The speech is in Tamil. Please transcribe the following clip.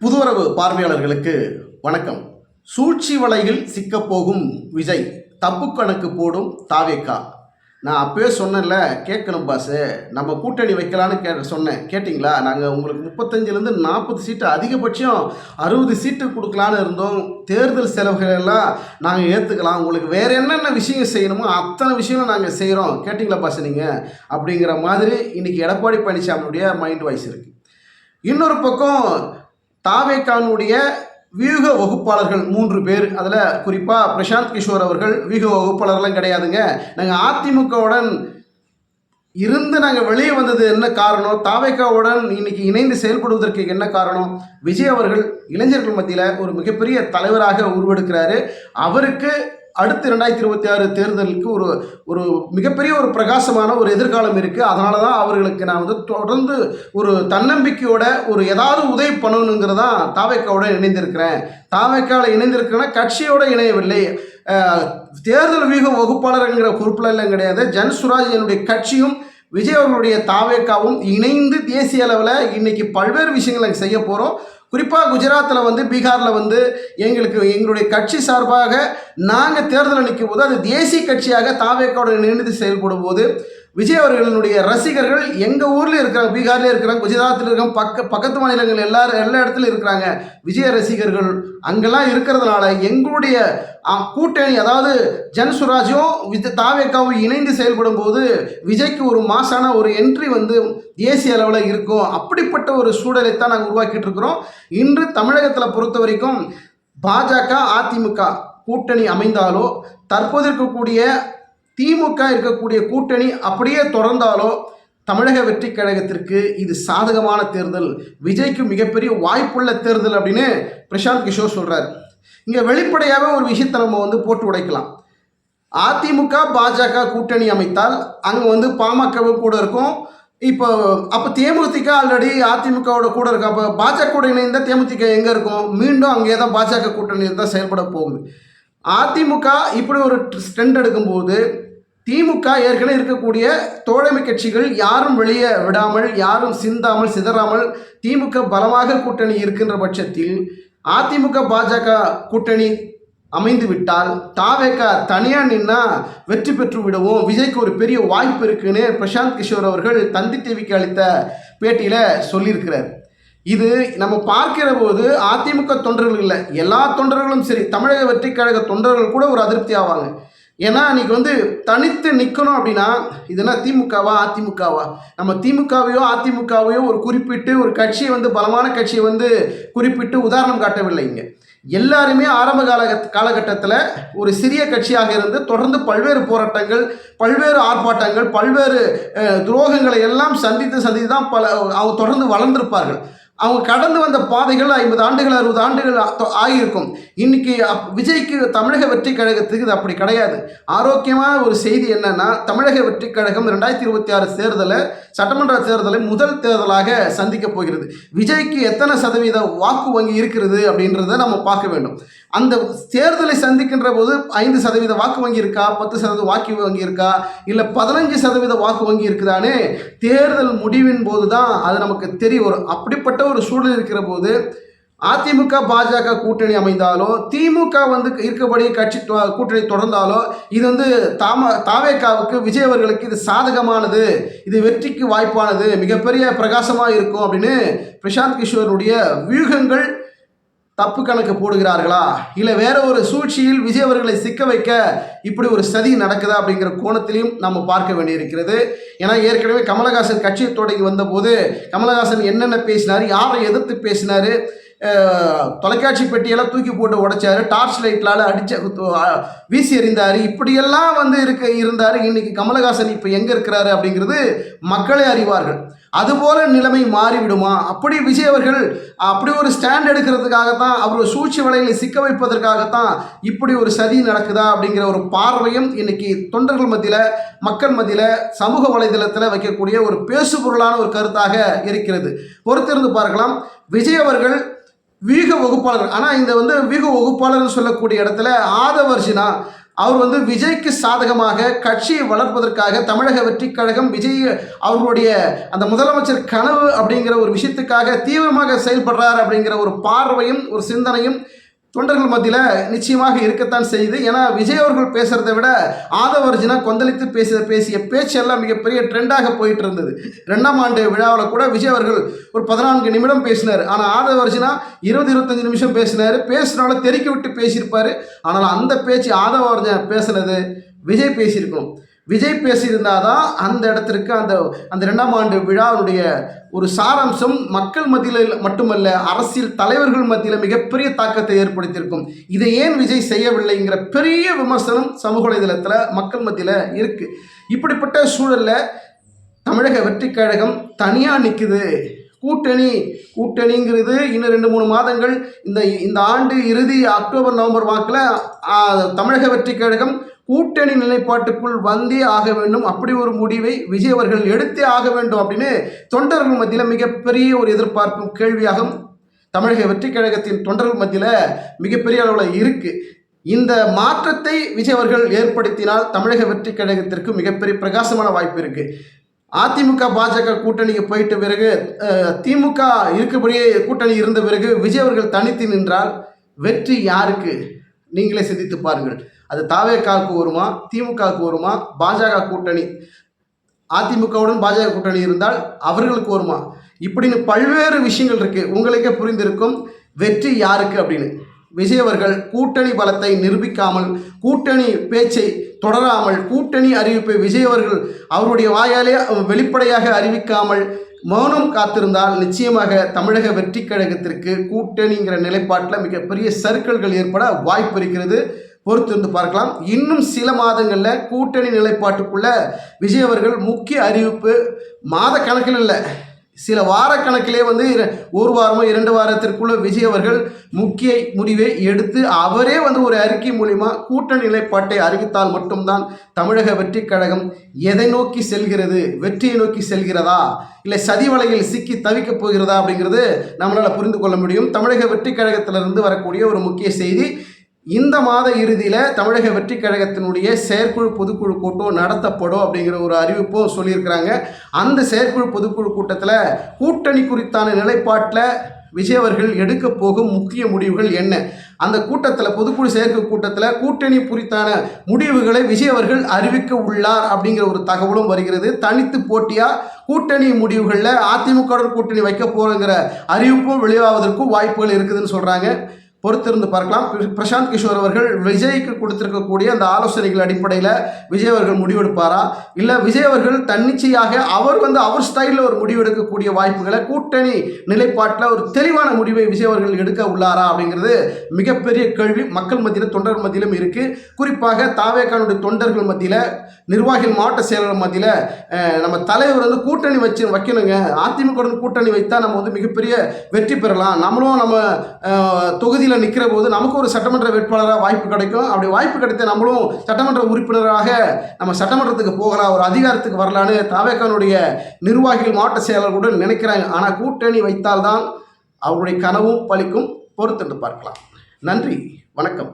புதுவரவு பார்வையாளர்களுக்கு வணக்கம். சூழ்ச்சி வலையில் சிக்கப்போகும் விஜய் தப்பு கணக்கு போடும் தாவேக்கா. நான் அப்போயே சொன்னேன்ல கேட்கணும் பாஸு நம்ம கூட்டணி வைக்கலான்னு கே சொன்னேன். கேட்டிங்களா? நாங்கள் உங்களுக்கு முப்பத்தஞ்சிலேருந்து நாற்பது சீட்டு அதிகபட்சம் அறுபது சீட்டு கொடுக்கலான்னு இருந்தோம். தேர்தல் செலவுகள் எல்லாம் நாங்கள் ஏற்றுக்கலாம் உங்களுக்கு வேறு என்னென்ன விஷயம் செய்யணுமோ அத்தனை விஷயம் நாங்கள் செய்கிறோம் கேட்டிங்களா பாஸ் நீங்கள் அப்படிங்கிற மாதிரி இன்றைக்கி எடப்பாடி பழனிசாமியுடைய மைண்ட் வாய்ஸ் இருக்குது இன்னொரு பக்கம் தாவேக்கானுடைய வியூக வகுப்பாளர்கள் மூன்று பேர். அதில் குறிப்பாக பிரசாந்த் கிஷோர் அவர்கள் வியூக வகுப்பாளர்லாம் கிடையாதுங்க. நாங்கள் அதிமுகவுடன் இருந்து நாங்கள் வெளியே வந்தது என்ன காரணம்? தாவேக்காவுடன் இன்னைக்கு இணைந்து செயல்படுவதற்கு என்ன காரணம்? விஜய் அவர்கள் இளைஞர்கள் மத்தியில் ஒரு மிகப்பெரிய தலைவராக உருவெடுக்கிறாரு. அவருக்கு அடுத்து ரெண்டாயிரத்தி இருபத்தி ஆறு தேர்தலுக்கு ஒரு ஒரு மிகப்பெரிய ஒரு பிரகாசமான ஒரு எதிர்காலம் இருக்குது அதனால தான் அவர்களுக்கு நான் வந்து தொடர்ந்து ஒரு தன்னம்பிக்கையோட ஒரு ஏதாவது உதவி பண்ணணுங்கிறதான் தாவேக்காவோட இணைந்திருக்கிறேன். தாவேக்காவில் இணைந்திருக்கிறேன்னா கட்சியோட இணையவில்லை. தேர்தல் வியூக வகுப்பாளருங்கிற பொறுப்புல எல்லாம் கிடையாது. ஜன் சுராஜ் என்னுடைய கட்சியும் விஜய் அவர்களுடைய தாவேக்காவும் இணைந்து தேசிய அளவில் இன்னைக்கு பல்வேறு விஷயங்களை நாங்கள் செய்ய போகிறோம் குறிப்பாக குஜராத்தில் வந்து பீகாரில் வந்து எங்களுக்கு எங்களுடைய கட்சி சார்பாக நாங்கள் தேர்தலில் நிற்கும் போது அது தேசிய கட்சியாக தாவேக்கோட இணைந்து செயல்படும் போது விஜய் அவர்களினுடைய ரசிகர்கள் எங்கள் ஊரில் இருக்கிறாங்க? பீகார்லேயும் இருக்கிறாங்க குஜராத்தில் இருக்காங்க பக்க பக்கத்து மாநிலங்கள் எல்லாரும் எல்லா இடத்துலையும் இருக்கிறாங்க. விஜய ரசிகர்கள் அங்கெல்லாம் இருக்கிறதுனால எங்களுடைய கூட்டணி அதாவது ஜன்சுராஜும் வித் தாவேக்காவும் இணைந்து செயல்படும் போது விஜய்க்கு ஒரு மாசான ஒரு என்ட்ரி வந்து தேசிய அளவில் இருக்கும். அப்படிப்பட்ட ஒரு சூழலை தான் நாங்கள் உருவாக்கிட்டு இருக்கிறோம். இன்று தமிழகத்தில் பொறுத்த வரைக்கும் பாஜக அதிமுக கூட்டணி அமைந்தாலோ தற்போது இருக்கக்கூடிய திமுக இருக்கக்கூடிய கூட்டணி அப்படியே தொடர்ந்தாலோ தமிழக வெற்றி கழகத்திற்கு இது சாதகமான தேர்தல் விஜய்க்கு மிகப்பெரிய வாய்ப்புள்ள தேர்தல் அப்படின்னு பிரசாந்த் கிஷோர் சொல்கிறார் இங்கே வெளிப்படையாகவே ஒரு விஷயத்தை நம்ம வந்து போட்டு உடைக்கலாம். அதிமுக பாஜக கூட்டணி அமைத்தால் அங்கே வந்து பாமகவும் கூட இருக்கும். இப்போ அப்போ தேமுதிக ஆல்ரெடி அதிமுகவோட கூட இருக்கு? அப்போ பாஜக கூட இணைந்த தேமுதிக எங்கே இருக்கும்? மீண்டும் அங்கே தான் பாஜக கூட்டணி தான் செயல்பட போகுது. அதிமுக இப்படி ஒரு ஸ்ட்ரெண்ட் எடுக்கும்போது திமுக ஏற்கனவே இருக்கக்கூடிய தோழமை கட்சிகள் யாரும் வெளியே விடாமல் யாரும் சிந்தாமல் சிதறாமல் திமுக பலமாக கூட்டணி இருக்கின்ற பட்சத்தில் அதிமுக பாஜக கூட்டணி அமைந்து விட்டால் தாவேக்கா தனியாக நின்னா வெற்றி பெற்று விடுவோம். விஜய்க்கு ஒரு பெரிய வாய்ப்பு இருக்குன்னு பிரசாந்த் கிஷோர் அவர்கள் தந்தி டிவிக்கு அளித்த பேட்டியில் சொல்லியிருக்கிறார். இது நம்ம பார்க்கிற போது அதிமுக தொண்டர்கள் இல்லை எல்லா தொண்டர்களும் சரி தமிழக வெற்றி கழக தொண்டர்கள் கூட ஒரு அதிருப்தி ஆவாங்க. ஏன்னா அன்றைக்கி வந்து தனித்து நிற்கணும் அப்படின்னா இதெல்லாம் திமுகவா அதிமுகவா? நம்ம திமுகவையோ அதிமுகவையோ ஒரு குறிப்பிட்டு ஒரு கட்சியை வந்து பலமான கட்சியை வந்து குறிப்பிட்டு உதாரணம் காட்டவில்லைங்க எல்லாருமே ஆரம்ப கால காலகட்டத்தில் ஒரு சிறிய கட்சியாக இருந்து தொடர்ந்து பல்வேறு போராட்டங்கள் பல்வேறு ஆர்ப்பாட்டங்கள் பல்வேறு துரோகங்களை எல்லாம் சந்தித்து சந்தித்து தான் பல அவங்க தொடர்ந்து வளர்ந்திருப்பார்கள். அவங்க கடந்து வந்த பாதைகள் ஐம்பது ஆண்டுகள் அறுபது ஆண்டுகள் ஆகியிருக்கும். இன்னைக்கு அப்- விஜய்க்கு தமிழக வெற்றி கழகத்துக்கு இது அப்படி கிடையாது. ஆரோக்கியமான ஒரு செய்தி என்னன்னா தமிழக வெற்றி கழகம் ரெண்டாயிரத்தி இருபத்தி ஆறு தேர்தலை சட்டமன்ற தேர்தலை முதல் தேர்தலாக சந்திக்க போகிறது. விஜய்க்கு எத்தனை சதவீத வாக்கு வங்கி இருக்கிறது அப்படின்றத நம்ம பார்க்க வேண்டும். அந்த தேர்தலை சந்திக்கின்ற போது ஐந்து சதவீத வாக்கு வங்கி இருக்கா? பத்து சதவீத வாக்கு வங்கி இருக்கா? இல்லை பதினஞ்சு சதவீத வாக்கு வங்கி இருக்குதானே தேர்தல் முடிவின் போது தான் அது நமக்கு தெரிய வரும் அப்படிப்பட்ட ஒரு சூழல் இருக்கிற போது அதிமுக பாஜக கூட்டணி அமைந்தாலோ திமுக வந்து இருக்கபடி கட்சி கூட்டணி தொடர்ந்தாலோ இது வந்து தாம தாவேக்காவுக்கு விஜய் அவர்களுக்கு இது சாதகமானது. இது வெற்றிக்கு வாய்ப்பானது. மிகப்பெரிய பிரகாசமாக இருக்கும் அப்படின்னு பிரசாந்த் கிஷோருடைய வியூகங்கள் தப்பு கணக்கு போடுகிறார்களா? இல்லை வேற ஒரு சூழ்ச்சியில் விஜய் அவர்களை சிக்க வைக்க இப்படி ஒரு சதி நடக்குதா அப்படிங்கிற கோணத்திலையும் நம்ம பார்க்க வேண்டியிருக்கிறது. ஏன்னா ஏற்கனவே கமலஹாசன் கட்சியை தொடங்கி வந்தபோது கமலஹாசன் என்னென்ன பேசினார் யாரை எதிர்த்து பேசினார் தொலைக்காட்சி பெட்டியெல்லாம் தூக்கி போட்டு உடைச்சாரு. டார்ச் லைட்லால் அடிச்ச வீசி எறிந்தார். இப்படியெல்லாம் வந்து இருக்க இருந்தார். இன்னைக்கு கமலஹாசன் இப்போ எங்கே இருக்கிறாரு அப்படிங்கிறது மக்களே அறிவார்கள். அதுபோல நிலைமை மாறிவிடுமா? அப்படி விஜய் அவர்கள் அப்படி ஒரு ஸ்டாண்ட் எடுக்கிறதுக்காகத்தான் அவர் சூழ்ச்சி வலையில் சிக்க வைப்பதற்காகத்தான் இப்படி ஒரு சதி நடக்குதா அப்படிங்கிற ஒரு பார்வையும் இன்னைக்கு தொண்டர்கள் மத்தியில் மக்கள் மத்தியில் சமூக வலைதளத்தில் வைக்கக்கூடிய ஒரு பேசுபொருளான ஒரு கருத்தாக இருக்கிறது. பொறுத்திருந்து பார்க்கலாம். விஜய் அவர்கள் வீக வகுப்பாளர் ஆனால் இந்த வந்து வீக வகுப்பாளர்னு சொல்லக்கூடிய இடத்துல ஆதவர்ஷினா அவர் வந்து விஜய்க்கு சாதகமாக கட்சியை வளர்ப்பதற்காக தமிழக வெற்றி கழகம் விஜய் அவர்களுடைய அந்த முதலமைச்சர் கனவு அப்படிங்கிற ஒரு விஷயத்துக்காக தீவிரமாக செயல்படுறார் அப்படிங்கிற ஒரு பார்வையும் ஒரு சிந்தனையும் தொண்டர்கள் மத்தியில் நிச்சயமாக இருக்கத்தான் செய்யுது. ஏன்னா விஜய் அவர்கள் பேசுகிறத விட ஆதவர்ஜினா கொந்தளித்து பேசிய பேசிய பேச்செல்லாம் மிகப்பெரிய ட்ரெண்டாக போயிட்டு இருந்தது ரெண்டாம் ஆண்டு விழாவில் கூட விஜய் அவர்கள் ஒரு பதினான்கு நிமிடம் பேசினார். ஆனால் ஆதவர்ஜினா இருபது இருபத்தஞ்சு நிமிஷம் பேசினார். பேசுனால தெறிக்க விட்டு பேசியிருப்பார். ஆனால் அந்த பேச்சு ஆதவர்ஜன் பேசுனது விஜய் பேசியிருக்கணும். விஜய் பேசியிருந்தாதான் அந்த இடத்திற்கு அந்த அந்த ரெண்டாம் ஆண்டு விழாவுடைய ஒரு சாராம்சம் மக்கள் மத்தியில் மட்டுமல்ல அரசியல் தலைவர்கள் மத்தியில் மிகப்பெரிய தாக்கத்தை ஏற்படுத்தியிருக்கும். இதை ஏன் விஜய் செய்யவில்லைங்கிற பெரிய விமர்சனம் சமூக வலைதளத்தில் மக்கள் மத்தியில் இருக்குது இப்படிப்பட்ட சூழலில் தமிழக வெற்றி கழகம் தனியாக நிற்குது கூட்டணி கூட்டணிங்கிறது இன்னும் ரெண்டு மூணு மாதங்கள். இந்த இந்த ஆண்டு இறுதி அக்டோபர் நவம்பர் வாக்கில் தமிழக வெற்றி கழகம் கூட்டணி நிலைப்பாட்டுக்குள் வந்தே ஆக வேண்டும். அப்படி ஒரு முடிவை விஜய் அவர்கள் எடுத்தே ஆக வேண்டும் அப்படின்னு தொண்டர்கள் மத்தியில் மிகப்பெரிய ஒரு எதிர்பார்ப்பும் கேள்வியாகும் தமிழக வெற்றி கழகத்தின் தொண்டர்கள் மத்தியில் மிகப்பெரிய அளவில் இருக்குது இந்த மாற்றத்தை விஜய் அவர்கள் ஏற்படுத்தினால் தமிழக வெற்றி கழகத்திற்கு மிகப்பெரிய பிரகாசமான வாய்ப்பு இருக்குது அதிமுக பாஜக கூட்டணிக்கு போயிட்ட பிறகு திமுக இருக்கபடியே கூட்டணி இருந்த பிறகு விஜய் அவர்கள் தனித்து நின்றால் வெற்றி யாருக்கு? நீங்களே சிந்தித்து பாருங்கள். அது தாவேக்காவுக்கு வருமா திமுகவுக்கு வருமா பாஜக கூட்டணி? அதிமுகவுடன் பாஜக கூட்டணி இருந்தால் அவர்களுக்கு வருமா? இப்படின்னு பல்வேறு விஷயங்கள் இருக்குது உங்களுக்கே புரிந்திருக்கும் வெற்றி யாருக்கு அப்படின்னு. விஜய் அவர்கள் கூட்டணி பலத்தை நிரூபிக்காமல் கூட்டணி பேச்சை தொடராமல் கூட்டணி அறிவிப்பை விஜய் அவர்கள் அவருடைய வாயாலே வெளிப்படையாக அறிவிக்காமல் மௌனம் காத்திருந்தால் நிச்சயமாக தமிழக வெற்றி கழகத்திற்கு கூட்டணிங்கிற நிலைப்பாட்டில் மிகப்பெரிய சர்க்கிள்கள் ஏற்பட வாய்ப்பு இருக்கிறது. பொறுத்திருந்து பார்க்கலாம். இன்னும் சில மாதங்களில் கூட்டணி நிலைப்பாட்டுக்குள்ள விஜய் அவர்கள் முக்கிய அறிவிப்பு மாத கணக்கில் இல்லை. சில வார கணக்கிலே வந்து ஒரு வாரமோ இரண்டு வாரத்திற்குள்ள விஜய் அவர்கள் முக்கிய முடிவை எடுத்து அவரே வந்து ஒரு அறிக்கை மூலிமா கூட்டணி நிலைப்பாட்டை அறிவித்தால் மட்டும்தான் தமிழக வெற்றி கழகம் எதை நோக்கி செல்கிறது வெற்றியை நோக்கி செல்கிறதா இல்லை சதி வலையில் சிக்கி தவிக்கப் போகிறதா அப்படிங்கிறது நம்மளால் புரிந்து கொள்ள முடியும். தமிழக வெற்றி கழகத்திலிருந்து வரக்கூடிய ஒரு முக்கிய செய்தி. இந்த மாத இறுதியில் தமிழக வெற்றி கழகத்தினுடைய செயற்குழு பொதுக்குழு கூட்டம் நடத்தப்படும் அப்படிங்கிற ஒரு அறிவிப்பும் சொல்லியிருக்கிறாங்க. அந்த செயற்குழு பொதுக்குழு கூட்டத்தில் கூட்டணி குறித்தான நிலைப்பாட்டில் விஜய் அவர்கள் எடுக்க போகும் முக்கிய முடிவுகள் என்ன? அந்த கூட்டத்தில் பொதுக்குழு செயற்கை கூட்டத்தில் கூட்டணி குறித்தான முடிவுகளை விஜய் அவர்கள் அறிவிக்க உள்ளார் அப்படிங்கிற ஒரு தகவலும் வருகிறது. தனித்து போட்டியாக கூட்டணி முடிவுகளில் அதிமுகவுடன் கூட்டணி வைக்க போகிறோங்கிற அறிவிப்பும் வெளியாவதற்கும் வாய்ப்புகள் இருக்குதுன்னு சொல்கிறாங்க பொறுத்திருந்து பார்க்கலாம். பிரசாந்த் கிஷோர் அவர்கள் விஜய்க்கு கொடுத்திருக்கக்கூடிய அந்த ஆலோசனைகள் அடிப்படையில் விஜய் அவர்கள் முடிவெடுப்பாரா? இல்லை விஜய் அவர்கள் தன்னிச்சையாக அவர் வந்து அவர் ஸ்டைலில் ஒரு முடிவெடுக்கக்கூடிய வாய்ப்புகளை கூட்டணி நிலைப்பாட்டில் ஒரு தெளிவான முடிவை விஜய் அவர்கள் எடுக்க உள்ளாரா அப்படிங்கிறது மிகப்பெரிய கேள்வி. மக்கள் மத்தியில் தொண்டர் மத்தியிலும் இருக்குது குறிப்பாக தாவேக்கானுடைய தொண்டர்கள் மத்தியில் நிர்வாகிகள் மாவட்ட செயலர்கள் மத்தியில் நம்ம தலைவர் வந்து கூட்டணி வச்சு வைக்கணுங்க. அதிமுக கூட்டணி வைத்தா நம்ம வந்து மிகப்பெரிய வெற்றி பெறலாம். நம்மளும் நம்ம தொகுதியில் நிற்கிற போது நமக்கு ஒரு சட்டமன்ற வேட்பாளராக வாய்ப்பு கிடைக்கும். அப்படி வாய்ப்பு கிடைத்த நம்மளும் சட்டமன்ற உறுப்பினராக நம்ம சட்டமன்றத்துக்கு போகலாம் ஒரு அதிகாரத்துக்கு வரலான்னு தாவேக்கானுடைய நிர்வாகிகள் மாவட்ட செயலர்களுடன் நினைக்கிறாங்க. ஆனால் கூட்டணி வைத்தால்தான் அவருடைய கனவும் பலிக்கும். பொறுத்துட்டு பார்க்கலாம். நன்றி. வணக்கம்.